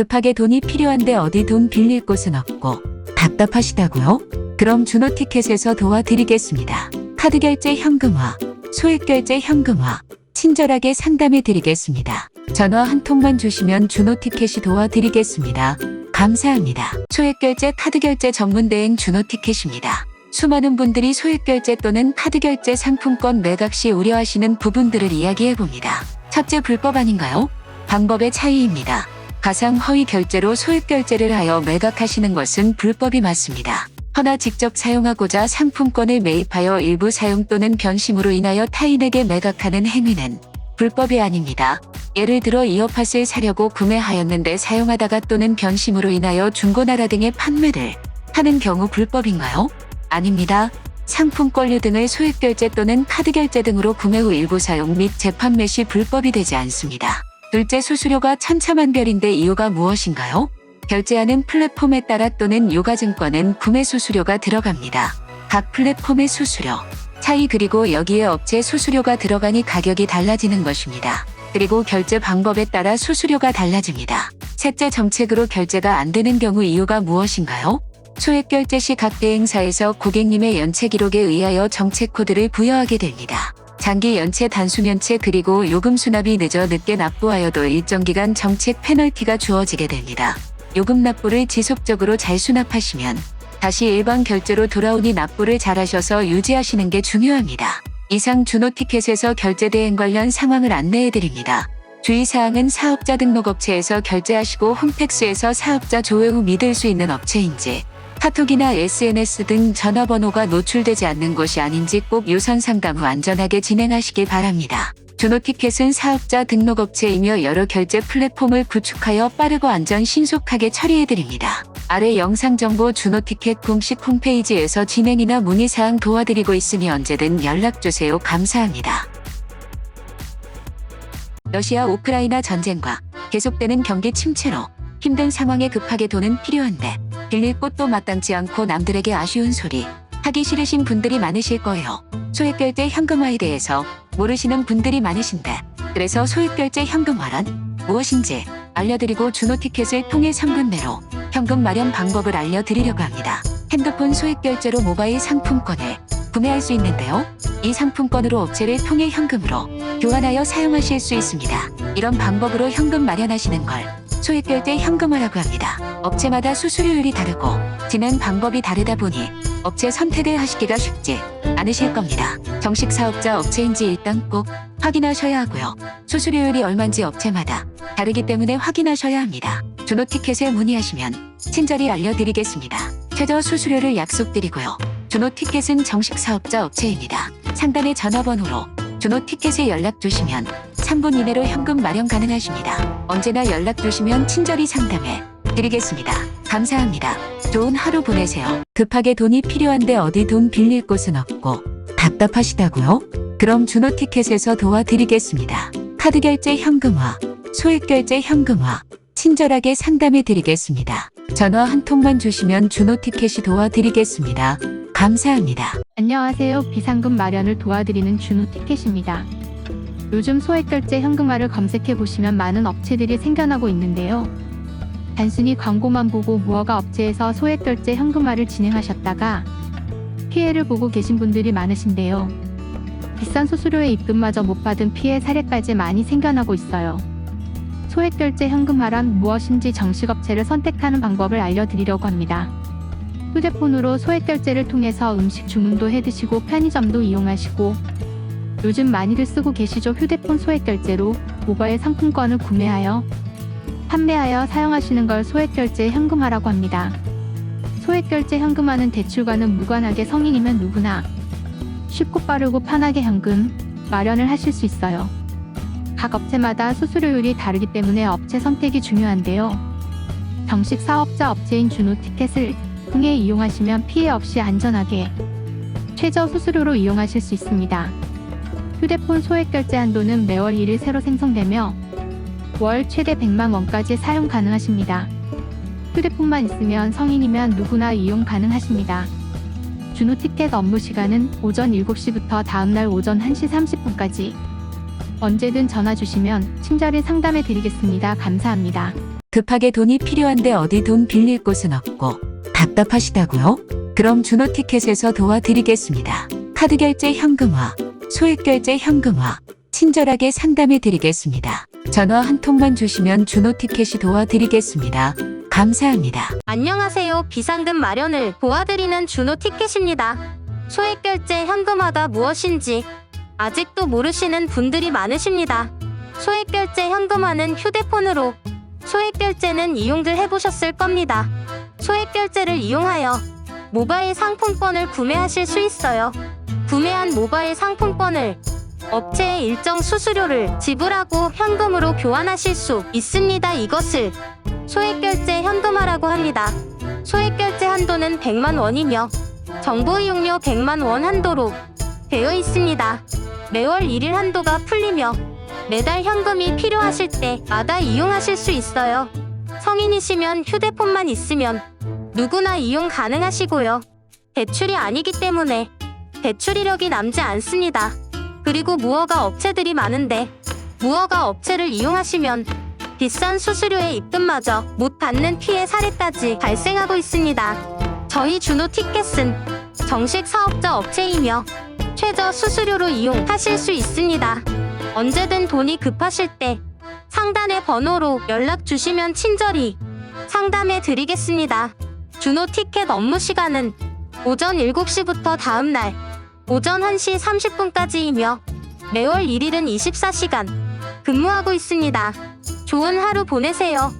급하게 돈이 필요한데 어디 돈 빌릴 곳은 없고 답답하시다고요? 그럼 주노티켓에서 도와드리겠습니다. 카드 결제 현금화, 소액 결제 현금화, 친절하게 상담해 드리겠습니다. 전화 한 통만 주시면 주노티켓이 도와드리겠습니다. 감사합니다. 소액 결제 카드 결제 전문 대행 주노티켓입니다. 수많은 분들이 소액 결제 또는 카드 결제 상품권 매각 시 우려하시는 부분들을 이야기해 봅니다. 첫째 불법 아닌가요? 방법의 차이입니다. 가상 허위 결제로 소액 결제를 하여 매각하시는 것은 불법이 맞습니다. 허나 직접 사용하고자 상품권을 매입하여 일부 사용 또는 변심으로 인하여 타인에게 매각하는 행위는 불법이 아닙니다. 예를 들어 이어팟을 사려고 구매하였는데 사용하다가 또는 변심으로 인하여 중고나라 등의 판매를 하는 경우 불법인가요? 아닙니다. 상품 권료 등을 소액 결제 또는 카드 결제 등으로 구매 후 일부 사용 및 재판매 시 불법이 되지 않습니다. 둘째 수수료가 천차만별인데 이유가 무엇인가요? 결제하는 플랫폼에 따라 또는 요가증권은 구매 수수료가 들어갑니다. 각 플랫폼의 수수료, 차이 그리고 여기에 업체 수수료가 들어가니 가격이 달라지는 것입니다. 그리고 결제 방법에 따라 수수료가 달라집니다. 셋째 정책으로 결제가 안 되는 경우 이유가 무엇인가요? 소액 결제 시 각 대행사에서 고객님의 연체 기록에 의하여 정책 코드를 부여하게 됩니다. 장기 연체 단순 연체 그리고 요금 수납이 늦어 늦게 납부하여도 일정 기간 정책 페널티가 주어지게 됩니다. 요금 납부를 지속적으로 잘 수납하시면 다시 일반 결제로 돌아오니 납부를 잘하셔서 유지하시는 게 중요합니다. 이상 주노티켓에서 결제 대행 관련 상황을 안내해 드립니다. 주의사항은 사업자 등록업체에서 결제하시고 홈택스에서 사업자 조회 후 믿을 수 있는 업체인지 카톡이나 SNS 등 전화번호가 노출되지 않는 곳이 아닌지 꼭 유선 상담 후 안전하게 진행하시길 바랍니다. 주노티켓은 사업자 등록업체이며 여러 결제 플랫폼을 구축하여 빠르고 안전 신속하게 처리해드립니다. 아래 영상 정보 주노티켓 공식 홈페이지에서 진행이나 문의사항 도와드리고 있으니 언제든 연락주세요. 감사합니다. 러시아 우크라이나 전쟁과 계속되는 경기 침체로 힘든 상황에 급하게 돈은 필요한데 빌릴 곳도 마땅치 않고 남들에게 아쉬운 소리 하기 싫으신 분들이 많으실 거예요. 소액결제 현금화에 대해서 모르시는 분들이 많으신데 그래서 소액결제 현금화란 무엇인지 알려드리고 주노티켓을 통해 3분 내로 현금 마련 방법을 알려드리려고 합니다. 핸드폰 소액결제로 모바일 상품권을 구매할 수 있는데요. 이 상품권으로 업체를 통해 현금으로 교환하여 사용하실 수 있습니다. 이런 방법으로 현금 마련하시는 걸 소액결제 현금화라고 합니다. 업체마다 수수료율이 다르고 진행 방법이 다르다 보니 업체 선택을 하시기가 쉽지 않으실 겁니다. 정식 사업자 업체인지 일단 꼭 확인하셔야 하고요. 수수료율이 얼마인지 업체마다 다르기 때문에 확인하셔야 합니다. 주노티켓에 문의하시면 친절히 알려드리겠습니다. 최저 수수료를 약속드리고요. 주노티켓은 정식 사업자 업체입니다. 상단의 전화번호로 주노티켓에 연락 주시면 3분 이내로 현금 마련 가능하십니다. 언제나 연락 주시면 친절히 상담해 드리겠습니다. 감사합니다. 좋은 하루 보내세요. 급하게 돈이 필요한데 어디 돈 빌릴 곳은 없고 답답하시다고요? 그럼 주노티켓에서 도와드리겠습니다. 카드 결제 현금화, 소액 결제 현금화, 친절하게 상담해 드리겠습니다. 전화 한 통만 주시면 주노티켓이 도와드리겠습니다. 감사합니다. 안녕하세요. 비상금 마련을 도와드리는 준우 티켓입니다. 요즘 소액결제 현금화를 검색해 보시면 많은 업체들이 생겨나고 있는데요. 단순히 광고만 보고 무허가 업체에서 소액결제 현금화를 진행하셨다가 피해를 보고 계신 분들이 많으신데요. 비싼 수수료의 입금마저 못 받은 피해 사례까지 많이 생겨나고 있어요. 소액결제 현금화란 무엇인지 정식 업체를 선택하는 방법을 알려드리려고 합니다. 휴대폰으로 소액 결제를 통해서 음식 주문도 해 드시고 편의점도 이용하시고 요즘 많이들 쓰고 계시죠 휴대폰 소액 결제로 모바일 상품권을 구매하여 판매하여 사용하시는 걸 소액 결제 현금화라고 합니다. 소액 결제 현금화는 대출과는 무관하게 성인이면 누구나 쉽고 빠르고 편하게 현금 마련을 하실 수 있어요. 각 업체마다 수수료율이 다르기 때문에 업체 선택이 중요한데요. 정식 사업자 업체인 준우 티켓을 통해 이용하시면 피해 없이 안전하게 최저 수수료로 이용하실 수 있습니다. 휴대폰 소액 결제 한도는 매월 1일 새로 생성되며 월 최대 100만 원까지 사용 가능하십니다. 휴대폰만 있으면 성인이면 누구나 이용 가능하십니다. 준우 티켓 업무 시간은 오전 7시부터 다음날 오전 1시 30분까지 언제든 전화 주시면 친절히 상담해 드리겠습니다. 감사합니다. 급하게 돈이 필요한데 어디 돈 빌릴 곳은 없고 답답하시다고요? 그럼 준호 티켓에서 도와드리겠습니다. 카드 결제 현금화, 소액 결제 현금화, 친절하게 상담해 드리겠습니다. 전화 한 통만 주시면 준호 티켓이 도와드리겠습니다. 감사합니다. 안녕하세요. 비상금 마련을 도와드리는 준호 티켓입니다. 소액 결제 현금화가 무엇인지 아직도 모르시는 분들이 많으십니다. 소액 결제 현금화는 휴대폰으로 소액 결제는 이용들 해보셨을 겁니다. 소액 결제를 이용하여 모바일 상품권을 구매하실 수 있어요. 구매한 모바일 상품권을 업체에 일정 수수료를 지불하고 현금으로 교환하실 수 있습니다. 이것을 소액 결제 현금화라고 합니다. 소액 결제 한도는 100만 원이며 정보 이용료 100만 원 한도로 되어 있습니다. 매월 1일 한도가 풀리며 매달 현금이 필요하실 때마다 이용하실 수 있어요. 성인이시면 휴대폰만 있으면 누구나 이용 가능하시고요. 대출이 아니기 때문에 대출 이력이 남지 않습니다. 그리고 무허가 업체들이 많은데 무허가 업체를 이용하시면 비싼 수수료에 입금마저 못 받는 피해 사례까지 발생하고 있습니다. 저희 준호 티켓은 정식 사업자 업체이며 최저 수수료로 이용하실 수 있습니다. 언제든 돈이 급하실 때 상단의 번호로 연락 주시면 친절히 상담해 드리겠습니다. 준호 티켓 업무 시간은 오전 7시부터 다음 날 오전 1시 30분까지이며 매월 1일은 24시간 근무하고 있습니다. 좋은 하루 보내세요.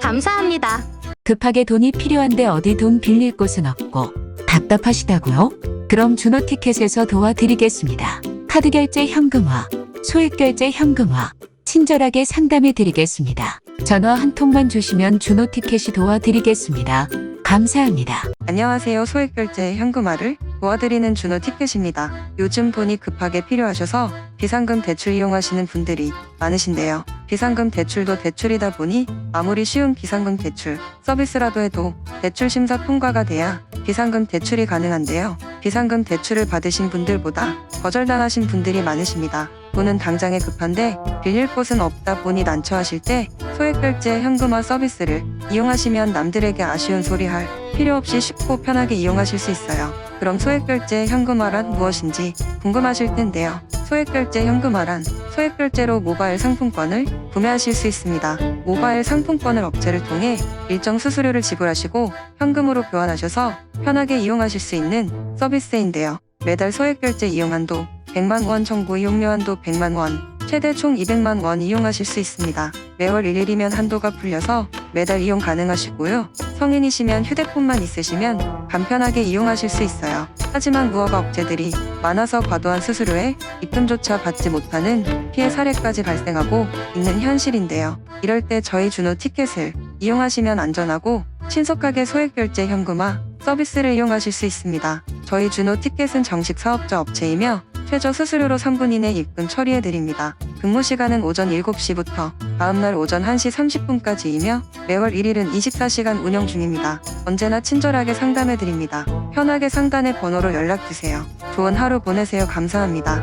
감사합니다. 급하게 돈이 필요한데 어디 돈 빌릴 곳은 없고 답답하시다고요? 그럼 준호 티켓에서 도와드리겠습니다. 카드 결제 현금화, 소액 결제 현금화, 친절하게 상담해 드리겠습니다. 전화 한 통만 주시면 준호 티켓이 도와드리겠습니다. 감사합니다. 안녕하세요. 소액 결제 현금화를 도와드리는 준호 티켓입니다. 요즘 돈이 급하게 필요하셔서 비상금 대출 이용하시는 분들이 많으신데요. 비상금 대출도 대출이다 보니 아무리 쉬운 비상금 대출 서비스라도 해도 대출 심사 통과가 돼야 비상금 대출이 가능한데요. 비상금 대출을 받으신 분들보다 거절당하신 분들이 많으십니다. 돈은 당장에 급한데 빌릴 곳은 없다 보니 난처하실 때 소액 결제 현금화 서비스를 이용하시면 남들에게 아쉬운 소리 할 필요 없이 쉽고 편하게 이용하실 수 있어요. 그럼 소액결제 현금화란 무엇인지 궁금하실 텐데요. 소액결제 현금화란 소액결제로 모바일 상품권을 구매하실 수 있습니다. 모바일 상품권을 업체를 통해 일정 수수료를 지불하시고 현금으로 교환하셔서 편하게 이용하실 수 있는 서비스인데요. 매달 소액결제 이용 한도 100만 원 정보 이용료 한도 100만 원, 최대 총 200만 원 이용하실 수 있습니다. 매월 1일이면 한도가 풀려서 매달 이용 가능하시고요. 성인이시면 휴대폰만 있으시면 간편하게 이용하실 수 있어요. 하지만 무허가 업체들이 많아서 과도한 수수료에 입금조차 받지 못하는 피해 사례까지 발생하고 있는 현실인데요. 이럴 때 저희 준호 티켓을 이용하시면 안전하고 신속하게 소액결제 현금화 서비스를 이용하실 수 있습니다. 저희 준호 티켓은 정식 사업자 업체이며 최저 수수료로 3분 이내 입금 처리해 드립니다. 근무 시간은 오전 7시부터 다음날 오전 1시 30분까지이며 매월 1일은 24시간 운영 중입니다. 언제나 친절하게 상담해 드립니다. 편하게 상단의 번호로 연락 주세요. 좋은 하루 보내세요. 감사합니다.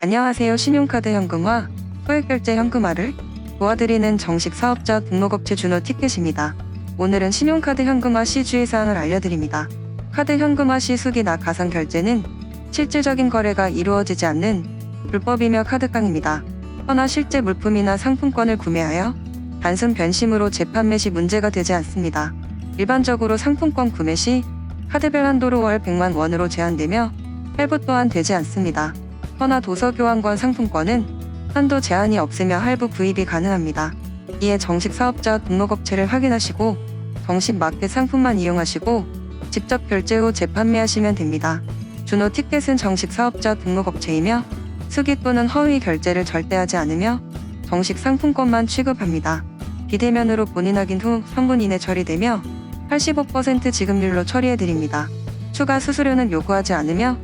안녕하세요. 신용카드 현금화, 소액결제 현금화를 도와드리는 정식 사업자 등록업체 준호 티켓입니다. 오늘은 신용카드 현금화 시 주의사항을 알려드립니다. 카드 현금화 시 수기나 가상 결제는 실질적인 거래가 이루어지지 않는 불법이며 카드깡입니다. 허나 실제 물품이나 상품권을 구매하여 단순 변심으로 재판매 시 문제가 되지 않습니다. 일반적으로 상품권 구매 시 카드별 한도로 월 100만 원으로 제한되며 할부 또한 되지 않습니다. 허나 도서 교환권 상품권은 한도 제한이 없으며 할부 구입이 가능합니다. 이에 정식 사업자 등록업체를 확인하시고 정식 마켓 상품만 이용하시고 직접 결제 후 재판매하시면 됩니다. 준호 티켓은 정식 사업자 등록업체이며 수기 또는 허위 결제를 절대 하지 않으며 정식 상품권만 취급합니다. 비대면으로 본인 확인 후 3분 이내 처리되며 85% 지급률로 처리해드립니다. 추가 수수료는 요구하지 않으며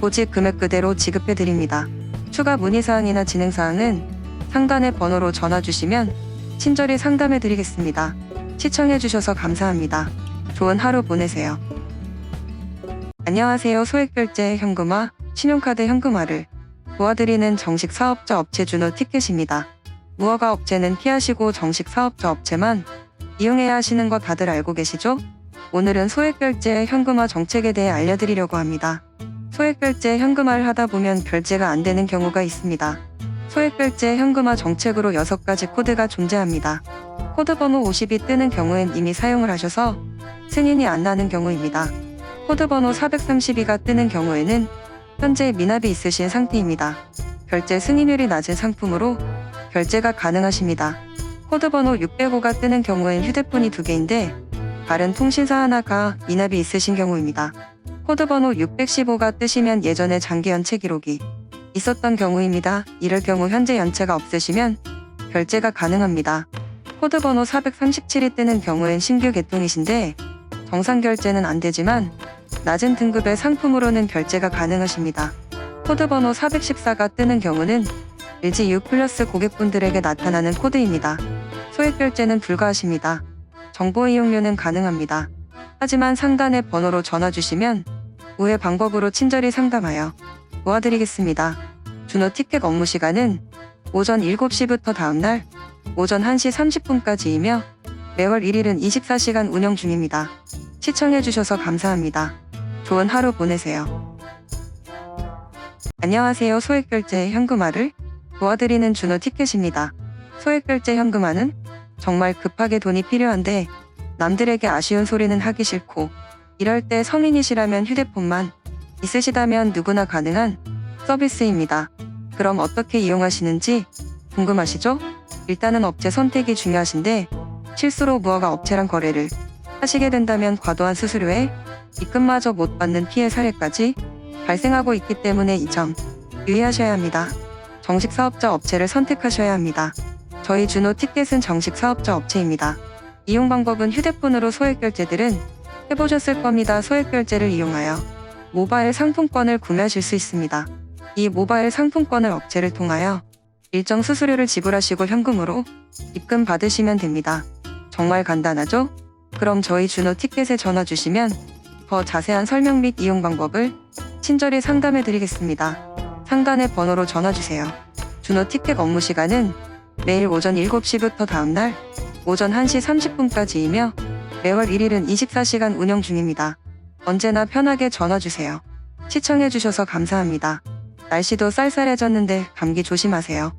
고직 금액 그대로 지급해드립니다. 추가 문의사항이나 진행사항은 상단의 번호로 전화 주시면 친절히 상담해드리겠습니다. 시청해주셔서 감사합니다. 좋은 하루 보내세요. 안녕하세요. 소액결제 현금화, 신용카드 현금화를 도와드리는 정식 사업자 업체 준호 티켓입니다. 무허가 업체는 피하시고 정식 사업자 업체만 이용해야 하시는 거 다들 알고 계시죠? 오늘은 소액결제 현금화 정책에 대해 알려드리려고 합니다. 소액결제 현금화를 하다 보면 결제가 안 되는 경우가 있습니다. 소액결제 현금화 정책으로 6가지 코드가 존재합니다. 코드 번호 50이 뜨는 경우엔 이미 사용을 하셔서 승인이 안 나는 경우입니다. 코드 번호 432가 뜨는 경우에는 현재 미납이 있으신 상태입니다. 결제 승인율이 낮은 상품으로 결제가 가능하십니다. 코드 번호 605가 뜨는 경우엔 휴대폰이 두 개인데 다른 통신사 하나가 미납이 있으신 경우입니다. 코드 번호 615가 뜨시면 예전에 장기 연체 기록이 있었던 경우입니다. 이럴 경우 현재 연체가 없으시면 결제가 가능합니다. 코드 번호 437이 뜨는 경우엔 신규 개통이신데 정상 결제는 안 되지만 낮은 등급의 상품으로는 결제가 가능하십니다. 코드 번호 414가 뜨는 경우는 LG U 플러스 고객분들에게 나타나는 코드입니다. 소액 결제는 불가하십니다. 정보 이용료는 가능합니다. 하지만 상단의 번호로 전화 주시면 우회 방법으로 친절히 상담하여 도와드리겠습니다. 준호 티켓 업무 시간은 오전 7시부터 다음날 오전 1시 30분까지이며 매월 1일은 24시간 운영 중입니다. 시청해주셔서 감사합니다. 좋은 하루 보내세요. 안녕하세요. 소액결제 현금화를 도와드리는 준호 티켓입니다. 소액결제 현금화는 정말 급하게 돈이 필요한데 남들에게 아쉬운 소리는 하기 싫고 이럴 때 성인이시라면 휴대폰만 있으시다면 누구나 가능한 서비스입니다. 그럼 어떻게 이용하시는지 궁금하시죠? 일단은 업체 선택이 중요하신데 실수로 무허가 업체랑 거래를 하시게 된다면 과도한 수수료에 입금마저 못 받는 피해 사례까지 발생하고 있기 때문에 이 점 유의하셔야 합니다. 정식 사업자 업체를 선택하셔야 합니다. 저희 준호 티켓은 정식 사업자 업체입니다. 이용 방법은 휴대폰으로 소액 결제들은 해보셨을 겁니다. 소액 결제를 이용하여 모바일 상품권을 구매하실 수 있습니다. 이 모바일 상품권을 업체를 통하여 일정 수수료를 지불하시고 현금으로 입금 받으시면 됩니다. 정말 간단하죠? 그럼 저희 준호 티켓에 전화 주시면 더 자세한 설명 및 이용 방법을 친절히 상담해 드리겠습니다. 상단의 번호로 전화 주세요. 준호 티켓 업무 시간은 매일 오전 7시부터 다음날 오전 1시 30분까지이며 매월 1일은 24시간 운영 중입니다. 언제나 편하게 전화 주세요. 시청해 주셔서 감사합니다. 날씨도 쌀쌀해졌는데 감기 조심하세요.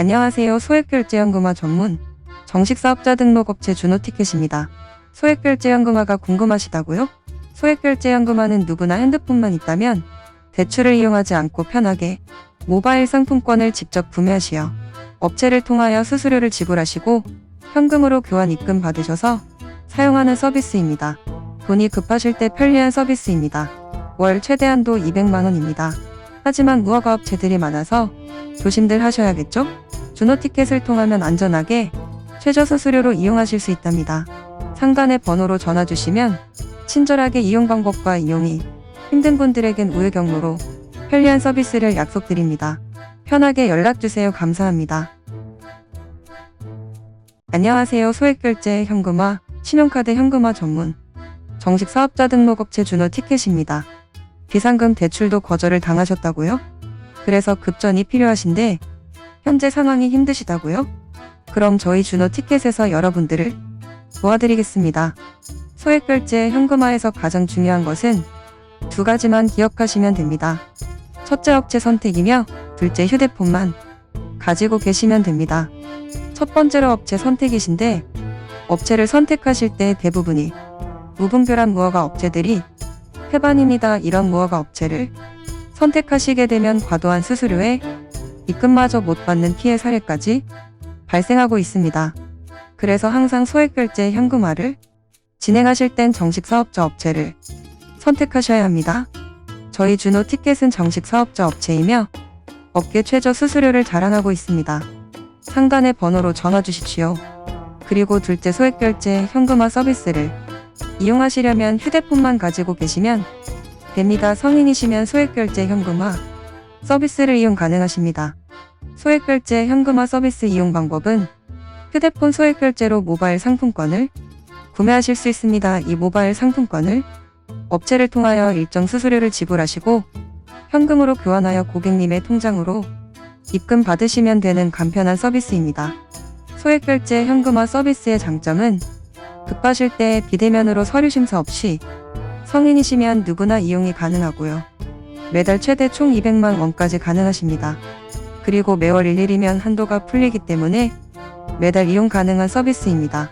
안녕하세요. 소액결제연금화 전문 정식 사업자 등록업체 준호티켓입니다. 소액결제연금화가 궁금하시다고요? 소액결제연금화는 누구나 핸드폰만 있다면 대출을 이용하지 않고 편하게 모바일 상품권을 직접 구매하시어 업체를 통하여 수수료를 지불하시고 현금으로 교환 입금 받으셔서 사용하는 서비스입니다. 돈이 급하실 때 편리한 서비스입니다. 월 최대한도 200만원입니다. 하지만 무허가 업체들이 많아서 조심들 하셔야겠죠? 준호 티켓을 통하면 안전하게 최저 수수료로 이용하실 수 있답니다. 상단의 번호로 전화 주시면 친절하게 이용 방법과 이용이 힘든 분들에겐 우회 경로로 편리한 서비스를 약속드립니다. 편하게 연락 주세요. 감사합니다. 안녕하세요. 소액결제 현금화, 신용카드 현금화 전문 정식 사업자 등록업체 준호 티켓입니다. 비상금 대출도 거절을 당하셨다고요? 그래서 급전이 필요하신데 현재 상황이 힘드시다고요? 그럼 저희 준호 티켓에서 여러분들을 도와드리겠습니다. 소액 결제 현금화에서 가장 중요한 것은 두 가지만 기억하시면 됩니다. 첫째 업체 선택이며 둘째 휴대폰만 가지고 계시면 됩니다. 첫 번째로 업체 선택이신데 업체를 선택하실 때 대부분이 무분별한 무허가 업체들이 해반입니다. 이런 무허가 업체를 선택하시게 되면 과도한 수수료에 입금마저 못 받는 피해 사례까지 발생하고 있습니다. 그래서 항상 소액결제 현금화를 진행하실 땐 정식 사업자 업체를 선택하셔야 합니다. 저희 준호 티켓은 정식 사업자 업체이며 업계 최저 수수료를 자랑하고 있습니다. 상단의 번호로 전화 주십시오. 그리고 둘째 소액결제 현금화 서비스를 이용하시려면 휴대폰만 가지고 계시면 됩니다. 성인이시면 소액결제 현금화 서비스를 이용 가능하십니다. 소액결제 현금화 서비스 이용 방법은 휴대폰 소액결제로 모바일 상품권을 구매하실 수 있습니다. 이 모바일 상품권을 업체를 통하여 일정 수수료를 지불하시고 현금으로 교환하여 고객님의 통장으로 입금 받으시면 되는 간편한 서비스입니다. 소액결제 현금화 서비스의 장점은 급하실 때 비대면으로 서류 심사 없이 성인이시면 누구나 이용이 가능하고요. 매달 최대 총 200만 원까지 가능하십니다. 그리고 매월 1일이면 한도가 풀리기 때문에 매달 이용 가능한 서비스입니다.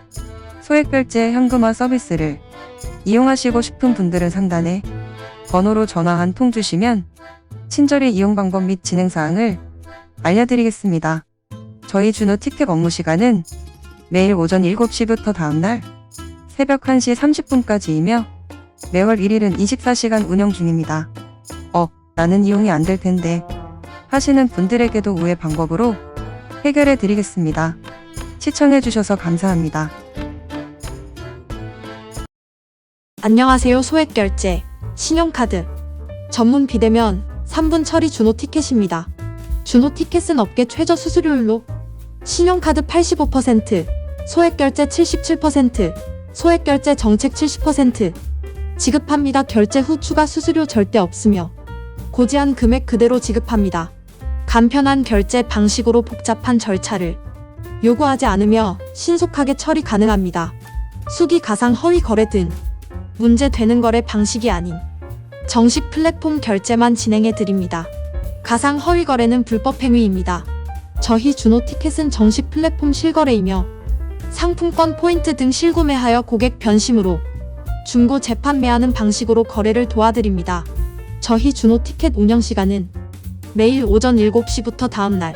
소액결제 현금화 서비스를 이용하시고 싶은 분들은 상단에 번호로 전화 한 통 주시면 친절히 이용 방법 및 진행 사항을 알려드리겠습니다. 저희 준호 티켓 업무 시간은 매일 오전 7시부터 다음날 새벽 1시 30분까지이며 매월 1일은 24시간 운영 중입니다. 어, 나는 이용이 안 될 텐데 하시는 분들에게도 우회 방법으로 해결해 드리겠습니다. 시청해 주셔서 감사합니다. 안녕하세요. 소액 결제, 신용카드, 전문 비대면 3분 처리 준호 티켓입니다. 준호 티켓은 업계 최저 수수료율로 신용카드 85%, 소액 결제 77%, 소액 결제 정책 70% 지급합니다. 결제 후 추가 수수료 절대 없으며 고지한 금액 그대로 지급합니다. 간편한 결제 방식으로 복잡한 절차를 요구하지 않으며 신속하게 처리 가능합니다. 수기 가상 허위 거래 등 문제되는 거래 방식이 아닌 정식 플랫폼 결제만 진행해 드립니다. 가상 허위 거래는 불법 행위입니다. 저희 준호 티켓은 정식 플랫폼 실거래이며 상품권 포인트 등 실구매하여 고객 변심으로 중고 재판매하는 방식으로 거래를 도와드립니다. 저희 준호 티켓 운영 시간은 매일 오전 7시부터 다음날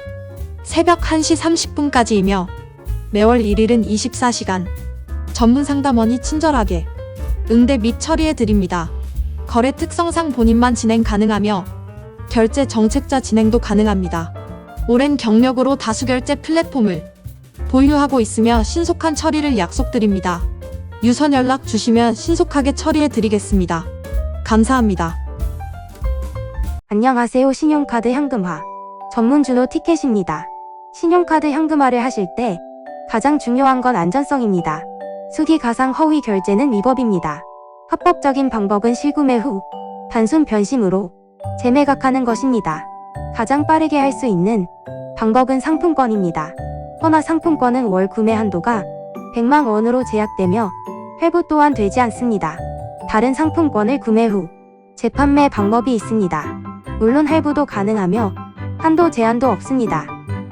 새벽 1시 30분까지이며 매월 1일은 24시간 전문 상담원이 친절하게 응대 및 처리해 드립니다. 거래 특성상 본인만 진행 가능하며 결제 정책자 진행도 가능합니다. 오랜 경력으로 다수 결제 플랫폼을 보유하고 있으며 신속한 처리를 약속드립니다. 유선 연락 주시면 신속하게 처리해 드리겠습니다. 감사합니다. 안녕하세요. 신용카드 현금화. 전문 준호 티켓입니다. 신용카드 현금화를 하실 때 가장 중요한 건 안전성입니다. 수기 가상 허위 결제는 위법입니다. 합법적인 방법은 실구매 후 단순 변심으로 재매각하는 것입니다. 가장 빠르게 할 수 있는 방법은 상품권입니다. 허나 상품권은 월 구매 한도가 100만 원으로 제약되며 회부 또한 되지 않습니다. 다른 상품권을 구매 후 재판매 방법이 있습니다. 물론 할부도 가능하며 한도 제한도 없습니다.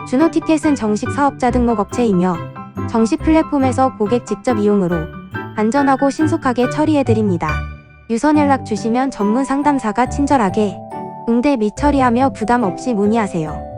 준호 티켓은 정식 사업자 등록 업체이며 정식 플랫폼에서 고객 직접 이용으로 안전하고 신속하게 처리해드립니다. 유선 연락 주시면 전문 상담사가 친절하게 응대 및 처리하며 부담 없이 문의하세요.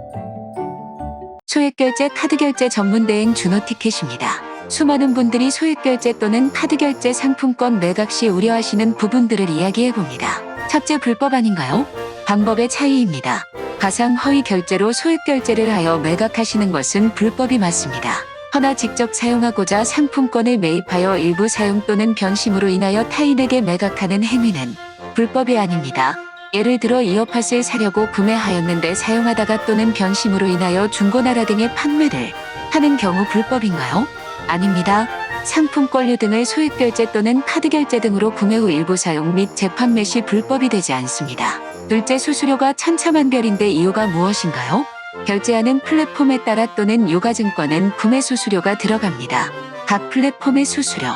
소액결제 카드결제 전문대행 준호 티켓입니다. 수많은 분들이 소액결제 또는 카드결제 상품권 매각 시 우려하시는 부분들을 이야기해봅니다. 첫째 불법 아닌가요? 방법의 차이입니다. 가상 허위 결제로 소액 결제를 하여 매각하시는 것은 불법이 맞습니다. 허나 직접 사용하고자 상품권을 매입하여 일부 사용 또는 변심으로 인하여 타인에게 매각하는 행위는 불법이 아닙니다. 예를 들어 이어팟을 사려고 구매하였는데 사용하다가 또는 변심으로 인하여 중고나라 등의 판매를 하는 경우 불법인가요? 아닙니다. 상품 권료 등을 소액 결제 또는 카드 결제 등으로 구매 후 일부 사용 및 재판매 시 불법이 되지 않습니다. 둘째 수수료가 천차만별인데 이유가 무엇인가요? 결제하는 플랫폼에 따라 또는 요가증권은 구매 수수료가 들어갑니다. 각 플랫폼의 수수료,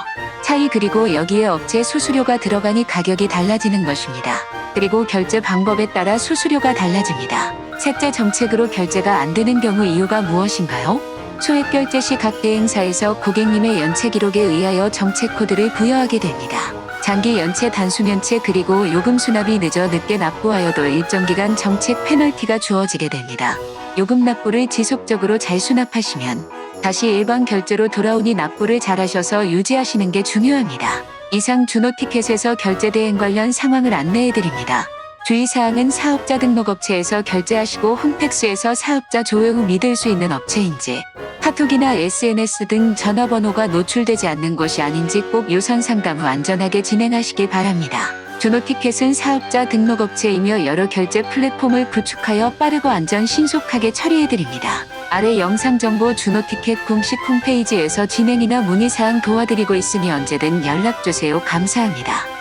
차이 그리고 여기에 업체 수수료가 들어가니 가격이 달라지는 것입니다. 그리고 결제 방법에 따라 수수료가 달라집니다. 셋째 정책으로 결제가 안 되는 경우 이유가 무엇인가요? 소액 결제 시 각 대행사에서 고객님의 연체 기록에 의하여 정책 코드를 부여하게 됩니다. 장기 연체 단순 연체 그리고 요금 수납이 늦어 늦게 납부하여도 일정 기간 정책 페널티가 주어지게 됩니다. 요금 납부를 지속적으로 잘 수납하시면 다시 일반 결제로 돌아오니 납부를 잘하셔서 유지하시는 게 중요합니다. 이상 준호 티켓에서 결제 대행 관련 상황을 안내해 드립니다. 주의사항은 사업자 등록업체에서 결제하시고 홈택스에서 사업자 조회 후 믿을 수 있는 업체인지 카톡이나 SNS 등 전화번호가 노출되지 않는 곳이 아닌지 꼭 유선 상담 후 안전하게 진행하시기 바랍니다. 준호 티켓은 사업자 등록업체이며 여러 결제 플랫폼을 구축하여 빠르고 안전 신속하게 처리해드립니다. 아래 영상 정보 준호 티켓 공식 홈페이지에서 진행이나 문의사항 도와드리고 있으니 언제든 연락주세요. 감사합니다.